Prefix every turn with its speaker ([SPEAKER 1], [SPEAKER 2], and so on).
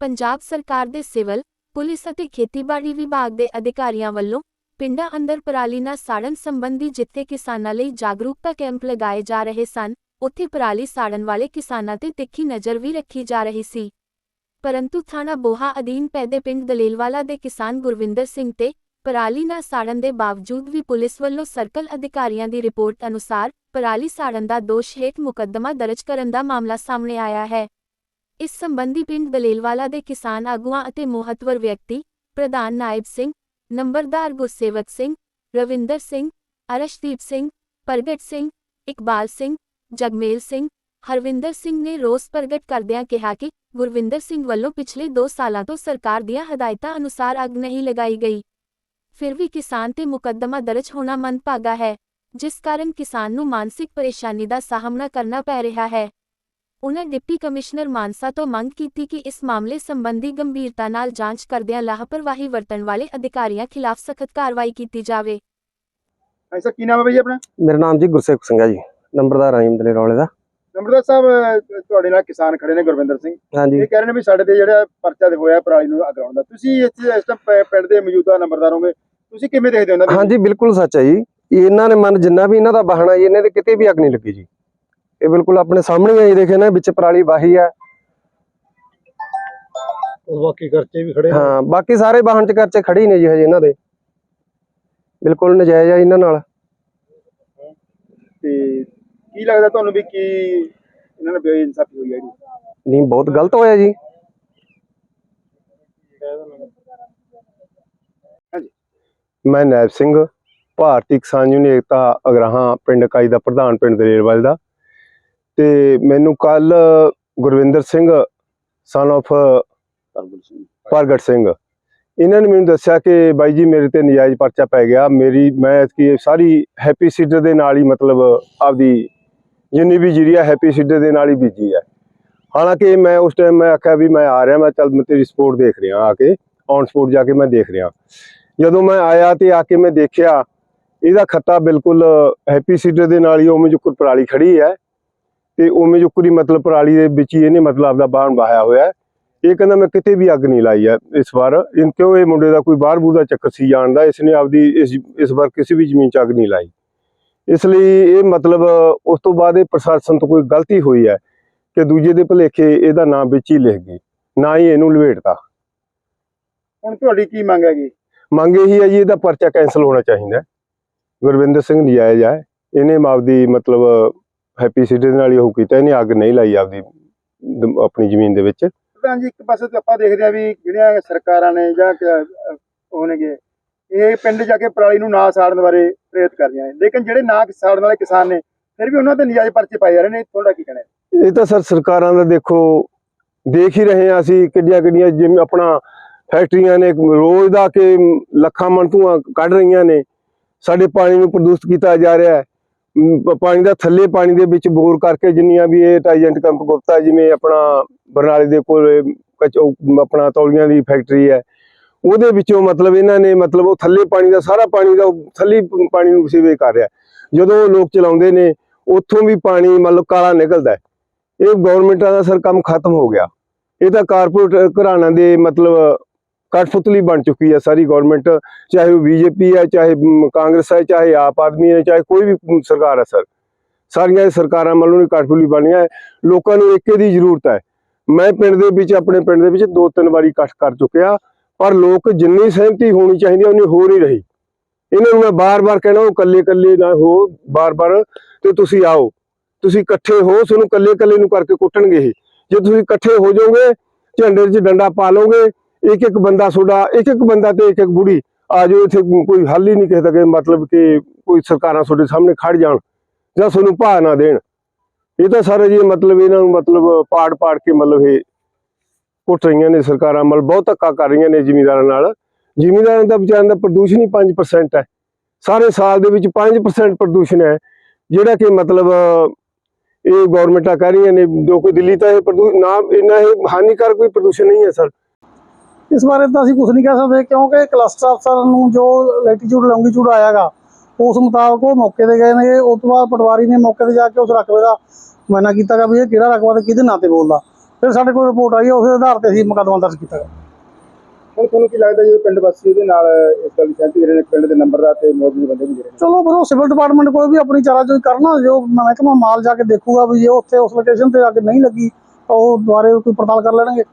[SPEAKER 1] ਪੰਜਾਬ ਸਰਕਾਰ ਦੇ civil, police ਅਤੇ ਖੇਤੀਬਾੜੀ ਵਿਭਾਗ ਦੇ ਅਧਿਕਾਰੀਆਂ ਵੱਲੋਂ ਪਿੰਡਾਂ ਅੰਦਰ ਪਰਾਲੀ ਨਾਲ ਸਾੜਨ ਸੰਬੰਧੀ ਜਿੱਥੇ ਕਿਸਾਨਾਂ ਲਈ ਜਾਗਰੂਕਤਾ ਕੈਂਪ ਲਗਾਏ ਜਾ ਰਹੇ ਸਨ, ਉੱਥੇ ਪਰਾਲੀ ਸਾੜਨ ਵਾਲੇ ਕਿਸਾਨਾਂ ਤੇ ਤਿੱਖੀ ਨਜ਼ਰ ਵੀ ਰੱਖੀ ਜਾ ਰਹੀ ਸੀ। ਪਰੰਤੂ ਥਾਣਾ ਬੋਹਾ ਅਧੀਨ ਪੈਦੇ ਪਿੰਡ ਦਲੇਲਵਾਲਾ ਦੇ ਕਿਸਾਨ ਗੁਰਵਿੰਦਰ ਸਿੰਘ ਤੇ ਪਰਾਲੀ ਨਾ ਸਾੜਨ ਦੇ ਬਾਵਜੂਦ ਵੀ ਪੁਲਿਸ ਵੱਲੋਂ ਸਰਕਲ ਅਧਿਕਾਰੀਆਂ ਦੀ ਰਿਪੋਰਟ ਅਨੁਸਾਰ ਪਰਾਲੀ ਸਾੜਨ ਦਾ ਦੋਸ਼ ਹੇਠ ਮੁਕੱਦਮਾ ਦਰਜ ਕਰਨ ਦਾ ਮਾਮਲਾ ਸਾਹਮਣੇ ਆਇਆ ਹੈ। ਇਸ ਸੰਬੰਧੀ ਪਿੰਡ ਦਲੇਲਵਾਲਾ ਦੇ ਕਿਸਾਨ ਆਗੂਆਂ ਅਤੇ ਮਹੱਤਵਰ ਵਿਅਕਤੀ, ਪ੍ਰਧਾਨ ਨਾਇਬ ਸਿੰਘ, ਨੰਬਰਦਾਰ ਗੁਰਸੇਵਕ ਸਿੰਘ, ਰਵਿੰਦਰ ਸਿੰਘ, ਅਰਸ਼ਦੀਪ ਸਿੰਘ, ਪ੍ਰਗਟ ਸਿੰਘ, ਇਕਬਾਲ ਸਿੰਘ, ਜਗਮੇਲ ਸਿੰਘ, ਹਰਵਿੰਦਰ ਸਿੰਘ ਨੇ ਰੋਸ ਪ੍ਰਗਟ ਕਰਦਿਆਂ ਕਿਹਾ ਕਿ ਗੁਰਵਿੰਦਰ ਸਿੰਘ ਵੱਲੋਂ ਪਿਛਲੇ 2 ਸਾਲਾਂ ਤੋਂ ਸਰਕਾਰ ਦੀਆਂ ਹਦਾਇਤਾਂ ਅਨੁਸਾਰ ਅੱਗ ਨਹੀਂ ਲਗਾਈ ਗਈ। ਫਿਰ ਵੀ ਕਿਸਾਨ ਤੇ ਮੁਕੱਦਮਾ ਦਰਜ ਹੋਣਾ ਮੰਦਭਾਗਾ ਹੈ, ਜਿਸ ਕਾਰਨ ਕਿਸਾਨ ਨੂੰ ਮਾਨਸਿਕ ਪਰੇਸ਼ਾਨੀ ਦਾ ਸਾਹਮਣਾ ਕਰਨਾ ਪੈ ਰਿਹਾ ਹੈ। ਉਨ੍ਹਾਂ ਡਿਪਟੀ ਕਮਿਸ਼ਨਰ ਮਾਨਸਾ ਤੋਂ ਮੰਗ ਕੀਤੀ ਕਿ ਇਸ ਮਾਮਲੇ ਸੰਬੰਧੀ ਗੰਭੀਰਤਾ ਨਾਲ ਜਾਂਚ ਕਰਦਿਆਂ ਲਾਪਰਵਾਹੀ ਵਰਤਣ ਵਾਲੇ ਅਧਿਕਾਰੀਆਂ ਖਿਲਾਫ ਸਖਤ ਕਾਰਵਾਈ ਕੀਤੀ ਜਾਵੇ।
[SPEAKER 2] ਐਸਾ ਕੀ ਨਾਮ ਹੈ ਬਈ ਆਪਣਾ?
[SPEAKER 3] ਮੇਰਾ ਨਾਮ ਜੀ ਗੁਰਸੇਵਕ ਸਿੰਘ ਹੈ ਜੀ। ਨੰਬਰਦਾਰ ਆਈਮ ਦਲੇ ਰੌਲੇ ਦਾ।
[SPEAKER 2] ਨੰਬਰਦਾਰ ਸਾਹਿਬ ਤੁਹਾਡੇ ਨਾਲ ਕਿਸਾਨ ਖੜੇ ਨੇ ਗੁਰਵਿੰਦਰ ਸਿੰਘ।
[SPEAKER 3] ਹਾਂਜੀ।
[SPEAKER 2] ਇਹ ਕਹਿ ਰਹੇ ਨੇ ਵੀ ਸਾਡੇ ਤੇ ਜਿਹੜਾ ਪਰਚਾ ਦੇ ਹੋਇਆ ਪਰਾਲੀ ਨੂੰ ਅੱਗ ਲਾਉਣ ਦਾ। ਤੁਸੀਂ ਇੱਥੇ ਇਸ ਟਾਈਮ ਪਿੰਡ ਦੇ ਮੌਜੂਦਾ ਨੰਬਰਦਾਰ ਹੋਗੇ। ਤੁਸੀਂ ਕਿਵੇਂ ਦੇਖਦੇ ਹੋ ਇਹਨਾਂ ਦੀ?
[SPEAKER 3] ਹਾਂਜੀ ਬਿਲਕੁਲ ਸੱਚ ਹੈ ਜੀ। ਇਹਨਾਂ ਨੇ ਮਨ ਜਿੰਨਾ ਵੀ ਇਹਨਾਂ ਦਾ ਬਹਾਨਾ ਜੀ ਇਹਨਾਂ ਦੇ ਕਿਤੇ ਵੀ ਅੱਗ ਨਹੀਂ ਲੱਗੀ ਜੀ। ਇਹ ਬਿਲਕੁਲ ਆਪਣੇ ਸਾਹਮਣੇ ਹੀ ਦੇਖੇ ਨਾ ਵਿੱਚ ਪਰਾਲੀ ਵਾਹੀ ਹੈ।
[SPEAKER 4] ਉਹ ਬਾਕੀ ਖਰਚੇ ਵੀ ਖੜੇ
[SPEAKER 3] ਹਾਂ ਬਾਕੀ ਸਾਰੇ ਵਾਹਨ ਚ ਕਰਚੇ ਖੜੀ ਨੇ ਜੀ ਹਜੇ ਇਹਨਾਂ ਦੇ। ਬਿਲਕੁਲ ਨਜਾਇਜ਼ ਆ ਇਹਨਾਂ ਨਾਲ।
[SPEAKER 2] ਤੇ ਕੀ ਲੱਗਦਾ ਤੁਹਾਨੂੰ ਵੀ ਕੀ ਇਹਨਾਂ ਨੇ ਬੇਇਨਸਾਫੀ ਹੋਈ ਹੈ ਜੀ?
[SPEAKER 3] ਨਹੀਂ ਬਹੁਤ ਗਲਤ ਹੋਇਆ ਜੀ।
[SPEAKER 5] ਮੈਂ ਨੈਬ ਸਿੰਘ ਭਾਰਤੀ ਕਿਸਾਨ ਯੂਨੀਅਨ ਏਕਤਾ ਅਗਰਾਹਾਂ ਪਿੰਡ ਕਾਈ ਦਾ ਪ੍ਰਧਾਨ ਪਿੰਡ ਦਲੇਰਵਾਲ ਦਾ। ਤੇ ਮੈਨੂੰ ਕੱਲ ਗੁਰਵਿੰਦਰ ਸਿੰਘ ਸਨ of ਪ੍ਰਗਟ ਸਿੰਘ ਇਹਨਾਂ ਨੇ ਮੈਨੂੰ ਦੱਸਿਆ ਕਿ ਬਾਈ ਜੀ ਮੇਰੇ ਤੇ ਨਜਾਇਜ਼ ਪਰਚਾ ਪੈ ਗਿਆ। ਮੇਰੀ ਮੈਂ ਕੀ ਸਾਰੀ ਹੈਪੀ ਸੀਡਰ ਦੇ ਨਾਲ ਹੀ ਮਤਲਬ ਆਪਦੀ ਜਿੰਨੀ ਵੀ ਜੀਰੀਆ ਹੈਪੀ ਸੀਡਰ ਦੇ ਨਾਲ ਹੀ ਬੀਜੀ ਹੈ ਹਾਲਾਂਕਿ ਮੈਂ ਉਸ ਟਾਈਮ ਮੈਂ ਆਖਿਆ ਵੀ ਮੈਂ ਆ ਰਿਹਾ ਮੈਂ ਚੱਲ ਮੈਂ ਤੇਰੀ ਸਪੋਰਟ ਦੇਖ ਰਿਹਾ ਆ ਕੇ ਔਨ ਸਪੋਰਟ ਜਾ ਕੇ ਮੈਂ ਦੇਖ ਰਿਹਾ। ਜਦੋਂ ਮੈਂ ਆਇਆ ਤੇ ਆ ਕੇ ਮੈਂ ਦੇਖਿਆ ਇਹਦਾ ਖੱਤਾ ਬਿਲਕੁਲ ਹੈਪੀ ਸੀਡਰ ਦੇ ਨਾਲ ਹੀ ਉਵੇਂ ਜੁਕਰ ਪਰਾਲੀ ਖੜੀ ਹੈ। ਤੇ ਉਵੇਂ ਜੁਕਰੀ ਮਤਲਬ ਪਰਾਲੀ ਦੇ ਵਿੱਚ ਹੀ ਇਹਨੇ ਮਤਲਬ ਆਪਦਾ ਬਾਹਣ ਵਾਹਿਆ ਹੋਇਆ ਹੈ। ਇਹ ਕਹਿੰਦਾ ਮੈਂ ਕਿਤੇ ਵੀ ਅੱਗ ਨਹੀਂ ਲਾਈ ਹੈ ਇਸ ਵਾਰ। ਇਨ ਕਿਉਂ ਇਹ ਮੁੰਡੇ ਦਾ ਕੋਈ ਬਾਹਰ ਬੂਹ ਦਾ ਚੱਕਰ ਸੀ ਜਾਣਦਾ ਇਸ ਨੇ ਆਪਦੀ ਇਸ ਇਸ ਵਾਰ ਕਿਸੇ ਵੀ ਜ਼ਮੀਨ 'ਚ ਅੱਗ ਨਹੀਂ ਲਾਈ। ਇਸ ਲਈ ਇਹ ਮਤਲਬ ਉਸ ਤੋਂ ਬਾਅਦ ਇਹ ਪ੍ਰਸ਼ਾਸਨ ਤੋਂ ਕੋਈ ਗਲਤੀ ਹੋਈ ਹੈ ਕਿ ਦੂਜੇ ਦੇ ਭੁਲੇਖੇ ਇਹਦਾ ਨਾਮ ਵਿੱਚ ਹੀ ਲਿਖ ਗਈ ਨਾ ਹੀ ਇਹਨੂੰ ਲਵੇਟਤਾ
[SPEAKER 2] ਹੁਣ ਤੁਹਾਡੀ ਕੀ ਮੰਗ ਹੈਗੀ?
[SPEAKER 5] ਮੰਗ ਇਹੀ ਹੈ ਜੀ ਇਹਦਾ ਪਰਚਾ ਕੈਂਸਲ ਹੋਣਾ ਚਾਹੀਦਾ। ਗੁਰਵਿੰਦਰ ਸਿੰਘ ਨਜਾਇਜ਼ ਹੈ। ਇਹਨੇ ਆਪਦੀ ਮਤਲਬ ਹੈਪੀ ਸਿਟੀ ਦੇ ਨਾਲ ਹੀ ਉਹ ਕੀਤਾ ਇਹਨੇ ਅੱਗ ਨਹੀਂ ਲਾਈ ਆਪਦੀ ਆਪਣੀ ਜ਼ਮੀਨ ਦੇ ਵਿੱਚ।
[SPEAKER 2] ਪ੍ਰਧਾਨ ਜੀ ਇੱਕ ਪਾਸੇ ਤੇ ਆਪਾਂ ਦੇਖਦੇ ਆ ਵੀ ਜਿਹੜੀਆਂ ਸਰਕਾਰਾਂ ਨੇ ਜਾਂ ਨੇਗੇ ਇਹ ਪਿੰਡ ਜਾ ਕੇ ਪਰਾਲੀ ਨੂੰ ਨਾ ਸਾੜਨ ਬਾਰੇ ਪ੍ਰੇਰਿਤ ਕਰ ਰਹੀਆਂ ਨੇ। ਲੇਕਿਨ ਜਿਹੜੇ ਨਾ ਸਾੜਨ ਵਾਲੇ ਕਿਸਾਨ ਨੇ ਫਿਰ ਵੀ ਉਹਨਾਂ ਤੇ ਨਜਾਇਜ਼ ਪਰਚੇ ਪਾਏ ਜਾ ਰਹੇ ਨੇ ਤੁਹਾਡਾ ਕੀ ਕਹਿਣਾ ਹੈ?
[SPEAKER 5] ਇਹ ਤਾਂ ਸਰ ਸਰਕਾਰਾਂ ਦਾ ਦੇਖੋ ਦੇਖ ਹੀ ਰਹੇ ਹਾਂ ਅਸੀਂ ਕਿੱਡੀਆਂ ਕਿੱਡੀਆਂ ਜਿਵੇਂ ਆਪਣਾ ਫੈਕਟਰੀਆਂ ਨੇ ਰੋਜ਼ ਦਾ ਕਿ ਲੱਖਾਂ ਮਣ ਧੂੰਆਂ ਕੱਢ ਰਹੀਆਂ ਨੇ। ਸਾਡੇ ਪਾਣੀ ਨੂੰ ਪ੍ਰਦੂਸ਼ਿਤ ਕੀਤਾ ਜਾ ਰਿਹਾ ਹੈ। ਪਾਣੀ ਦਾ ਥੱਲੇ ਪਾਣੀ ਦੇ ਵਿੱਚ ਬੋਰ ਕਰਕੇ ਜਿੰਨੀਆਂ ਵੀ ਇਹ ਟਾਈਜੈਂਟ ਕੰਪ ਗੁਪਤਾ ਜਿਵੇਂ ਆਪਣਾ ਬਰਨਾਲੇ ਦੇ ਕੋਲ ਆਪਣਾ ਤੌਲੀਆਂ ਦੀ ਫੈਕਟਰੀ ਹੈ, ਉਹਦੇ ਵਿੱਚੋਂ ਮਤਲਬ ਇਹਨਾਂ ਨੇ ਮਤਲਬ ਉਹ ਥੱਲੇ ਪਾਣੀ ਦਾ, ਸਾਰਾ ਪਾਣੀ ਦਾ ਉਹ ਥੱਲੇ ਪਾਣੀ ਨੂੰ ਸੀਵੇਜ ਕਰ ਰਿਹਾ। ਜਦੋਂ ਉਹ ਲੋਕ ਚਲਾਉਂਦੇ ਨੇ, ਉੱਥੋਂ ਵੀ ਪਾਣੀ ਮਤਲਬ ਕਾਲਾ ਨਿਕਲਦਾ ਇਹ ਗਵਰਨਮੈਂਟਾਂ ਦਾ ਸਰ ਕੰਮ ਖਤਮ ਹੋ ਗਿਆ। ਇਹ ਤਾਂ ਕਾਰਪੋਰੇਟ ਘਰਾਣਾ ਦੇ ਮਤਲਬ ਕਠਪੁਤਲੀ ਬਣ ਚੁੱਕੀ ਹੈ ਸਾਰੀ ਗਵਰਨਮੈਂਟ ਚਾਹੇ ਉਹ ਬੀਜੇਪੀ ਹੈ ਚਾਹੇ ਕਾਂਗਰਸ ਹੈ ਚਾਹੇ ਆਪ ਆਦਮੀ ਹੈ ਚਾਹੇ ਕੋਈ ਵੀ ਮ, ਸਰਕਾਰ ਹੈ ਸਰ ਸਾਰੀਆਂ ਸਰਕਾਰਾਂ ਵੱਲੋਂ ਹੀ ਕਠਪੁਤਲੀ ਬਣੀਆਂ ਲੋਕਾਂ ਨੂੰ ਏਕੇ ਦੀ ਜ਼ਰੂਰਤ ਹੈ ਮੈਂ ਪਿੰਡ ਦੇ ਵਿੱਚ ਆਪਣੇ ਪਿੰਡ ਦੇ ਵਿੱਚ ਦੋ ਤਿੰਨ ਵਾਰੀ ਇਕੱਠ ਕਰ ਚੁੱਕਿਆ ਪਰ ਲੋਕ ਜਿੰਨੀ ਸਹਿਮਤੀ ਹੋਣੀ ਚਾਹੀਦੀ ਹੈ ਉਨੀ ਹੋ ਨਹੀਂ ਰਹੀ ਇਹਨਾਂ ਨੂੰ ਮੈਂ ਬਾਰ-ਬਾਰ ਕਹਿਣਾ ਉਹ ਕੱਲੇ-ਕੱਲੇ ਨਾ ਹੋ ਬਾਰ-ਬਾਰ ਤੇ ਤੁਸੀਂ ਆਓ ਤੁਸੀਂ ਇਕੱਠੇ ਹੋ ਤੁਹਾਨੂੰ ਕੱਲੇ-ਕੱਲੇ ਨੂੰ ਕਰਕੇ ਕੁੱਟਣਗੇ ਇਹ ਜੇ ਤੁਸੀਂ ਇਕੱਠੇ ਹੋ ਜਾਓਗੇ ਝੰਡੇ 'ਚ ਡੰਡਾ ਪਾ ਲਓਗੇ ਇੱਕ ਇੱਕ ਬੰਦਾ ਤੁਹਾਡਾ ਇੱਕ ਇੱਕ ਬੰਦਾ ਤੇ ਇੱਕ ਇੱਕ ਬੁੜੀ ਆ ਜਾਓ, ਇੱਥੇ ਕੋਈ ਹੱਲ ਹੀ ਨਹੀਂ ਕਿਸੇ ਦਾ ਕਿ ਮਤਲਬ ਕਿ ਕੋਈ ਸਰਕਾਰਾਂ ਤੁਹਾਡੇ ਸਾਹਮਣੇ ਖੜ ਜਾਣ ਜਾਂ ਤੁਹਾਨੂੰ ਭਾਅ ਨਾ ਦੇਣ। ਇਹ ਤਾਂ ਸਾਰੇ ਜੀ ਮਤਲਬ ਇਹਨਾਂ ਨੂੰ ਮਤਲਬ ਪਾੜ ਪਾੜ ਕੇ ਮਤਲਬ ਇਹ ਕੁੱਟ ਰਹੀਆਂ ਨੇ ਸਰਕਾਰਾਂ ਮਤਲਬ ਬਹੁਤ ਧੱਕਾ ਕਰ ਰਹੀਆਂ ਨੇ ਜ਼ਿਮੀਂਦਾਰਾਂ ਨਾਲ। ਜ਼ਿਮੀਂਦਾਰਾਂ ਦਾ ਵਿਚਾਰਾਂ ਦਾ ਪ੍ਰਦੂਸ਼ਣ ਹੀ 5% ਹੈ। ਸਾਰੇ ਸਾਲ ਦੇ ਵਿੱਚ 5% ਪ੍ਰਦੂਸ਼ਣ ਹੈ, ਜਿਹੜਾ ਕਿ ਮਤਲਬ ਇਹ ਗਵਰਨਮੈਂਟਾਂ ਕਹਿ ਰਹੀਆਂ ਨੇ, ਜੋ ਕੋਈ ਦਿੱਲੀ ਤਾਂ ਇਹ ਪ੍ਰਦੂਸ਼ਣ ਨਾ, ਇੰਨਾ ਇਹ ਹਾਨੀਕਾਰਕ ਕੋਈ ਪ੍ਰਦੂਸ਼ਣ ਨਹੀਂ ਹੈ ਸਰ।
[SPEAKER 4] ਇਸ ਬਾਰੇ ਤਾਂ ਅਸੀਂ ਕੁਝ ਨਹੀਂ ਕਹਿ ਸਕਦੇ ਕਿਉਂਕਿ ਕਲਸਟਰ ਅਫਸਰ ਨੂੰ ਜੋ ਲੈਟੀਟਿਊਡ ਲੌਂਗੀਟਿਊਡ ਆਇਆਗਾ ਉਸ ਮੁਤਾਬਕ ਉਹ ਮੌਕੇ ਤੇ ਗਏ ਨੇ ਉਸ ਤੋਂ ਬਾਅਦ ਪਟਵਾਰੀ ਨੇ ਮੌਕੇ ਤੇ ਜਾ ਕੇ ਉਸ ਰਕਬੇ ਦਾ ਮਾਇਨਾ ਕੀਤਾਗਾ ਵੀ ਇਹ ਕਿਹੜਾ ਰਕਬਾ ਤੇ ਕਿਹਦੇ ਨਾਂ ਤੇ ਬੋਲਦਾ। ਫਿਰ ਸਾਡੇ ਕੋਲ ਰਿਪੋਰਟ ਆਈ ਉਸ ਆਧਾਰ ਤੇ ਅਸੀਂ ਮੁਕੱਦਮਾ ਦਰਜ ਕੀਤਾ
[SPEAKER 2] ਹੁਣ ਤੁਹਾਨੂੰ ਕੀ ਲੱਗਦਾ ਜਦੋਂ ਪਿੰਡ ਵਾਸੀ ਉਹਦੇ ਨਾਲ ਇਸ ਗੱਲ ਦੀ ਸਹਿਮਤੀ ਰਹੇ ਨੇ ਪਿੰਡ ਦੇ ਨੰਬਰਦਾਰ ਤੇ ਮੌਜੂਦ ਬੰਦੇ ਵੀ ਨੇ?
[SPEAKER 4] ਚਲੋ ਫਿਰ ਉਹ ਸਿਵਲ ਡਿਪਾਰਟਮੈਂਟ ਕੋਲ ਵੀ ਆਪਣੀ ਚਾਰਾਜੋਈ ਕਰਨਾ ਜੋ ਮਹਿਕਮਾ ਮਾਲ ਜਾ ਕੇ ਦੇਖੂਗਾ ਵੀ ਜੇ ਉੱਥੇ ਉਸ ਲੋਕੇਸ਼ਨ ਤੇ ਜਾ ਕੇ ਨਹੀਂ ਲੱਗੀ ਤਾਂ ਉਹ ਦੁਬਾਰੇ ਕੋਈ ਪੜਤਾਲ ਕਰ ਲੈਣਗੇ।